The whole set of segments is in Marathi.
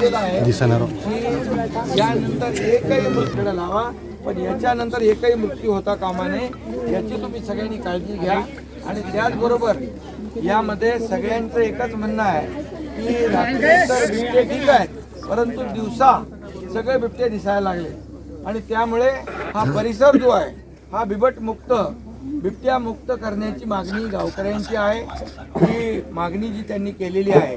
दिसणार. यानंतर एकही मृत्यूला लावा पण याच्यानंतर एकही मृत्यू होता कामा नये याची तुम्ही सगळ्यांनी काळजी घ्या. आणि त्याचबरोबर यामध्ये सगळ्यांचं एकच म्हणणं आहे की रात्री तर बिबटे ठीक आहेत परंतु दिवसा सगळे बिबटे दिसायला लागले. आणि त्यामुळे हा परिसर जो आहे हा बिबट मुक्त बिबट्या मुक्त करण्याची मागणी गावकऱ्यांची आहे. ही मागणी जी त्यांनी केलेली आहे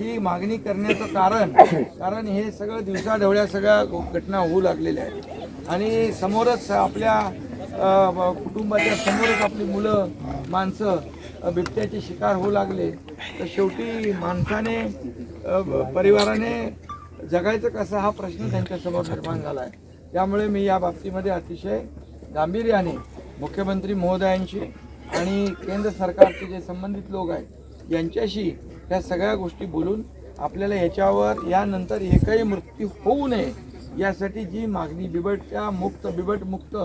ही मागणी करण्याचं कारण कारण हे सगळं दिवसाढवळ्या सगळ्या घटना होऊ लागलेल्या आहेत. आणि समोरच आपल्या कुटुंबाच्या समोरच आपली मुलं माणसं अ, बिबट्याचे शिकार होऊ लागले. तर शेवटी माणसाने परिवाराने जगायचं कसं हा प्रश्न त्यांच्यासमोर निर्माण झाला आहे. त्यामुळे मी या बाबतीमध्ये अतिशय गांभीर्याने मुख्यमंत्री महोदयांशी आणि केंद्र सरकारचे जे संबंधित लोक आहेत यांच्याशी ह्या सगळ्या गोष्टी बोलून आपल्याला याच्यावर यानंतर एकही मृत्यू होऊ नये यासाठी जी मागणी बिबटच्या मुक्त बिबट मुक्त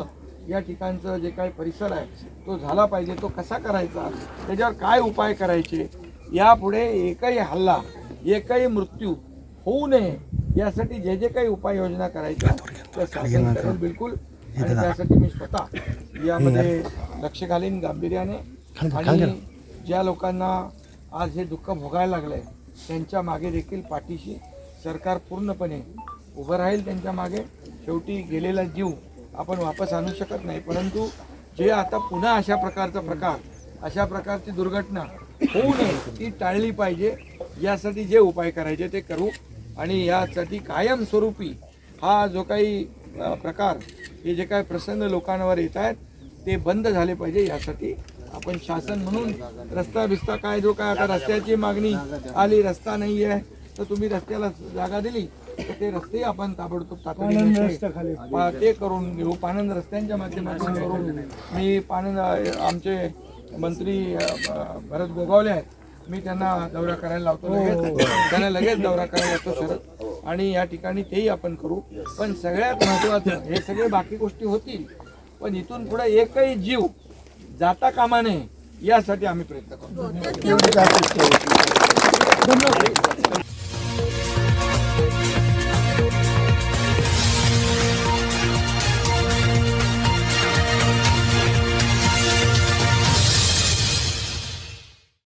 या ठिकाणचं जे काही परिसर आहे तो झाला पाहिजे तो कसा करायचा त्याच्यावर काय उपाय करायचे यापुढे एकही हल्ला एकही मृत्यू होऊ नये यासाठी जे जे काही उपाययोजना करायच्या त्या शासन करेल बिलकुल. आणि त्यासाठी मी स्वतः यामध्ये लक्ष घालीन गांभीर्याने. आणि ज्या लोकांना आज हे दुःख भोगायला लागलंय. त्यांच्या मागे देखील पाठीशी सरकार पूर्णपणे उभं राहील त्यांच्या मागे. शेवटी गेलेला जीव आपण वापस आणू शकत नाही. परंतु जे आता पुन्हा अशा प्रकारचा प्रकार अशा प्रकारची दुर्घटना होऊ नये ती टाळली पाहिजे. यासाठी जे उपाय करायचे ते करू आणि यासाठी कायमस्वरूपी हा जो काही प्रकार हे जे काही प्रसंग लोकांवर येत आहेत ते बंद झाले पाहिजे यासाठी आपण शासन म्हणून रस्ता बिस्ता काय जो काय आता रस्त्याची मागणी आली रस्ता नाही आहे तर तुम्ही रस्त्याला जागा दिली तर ते रस्ते आपण ताबडतोब तातडीने ते- करून घेऊ. पानंद रस्त्यांच्या माध्यमातून करून मी पानंद आमचे मंत्री भरत गोगावले आहेत. मी त्यांना दौरा करायला लावतो लगेच. त्यांना लगेच दौरा करायला लावतो शरद आणि या ठिकाणी तेही आपण करू. पण सगळ्यात महत्त्वाचं हे सगळे बाकी गोष्टी होतील. पण इथून पुढे एकही जीव जाता कामा नये यासाठी आम्ही प्रयत्न करू धन्यवाद.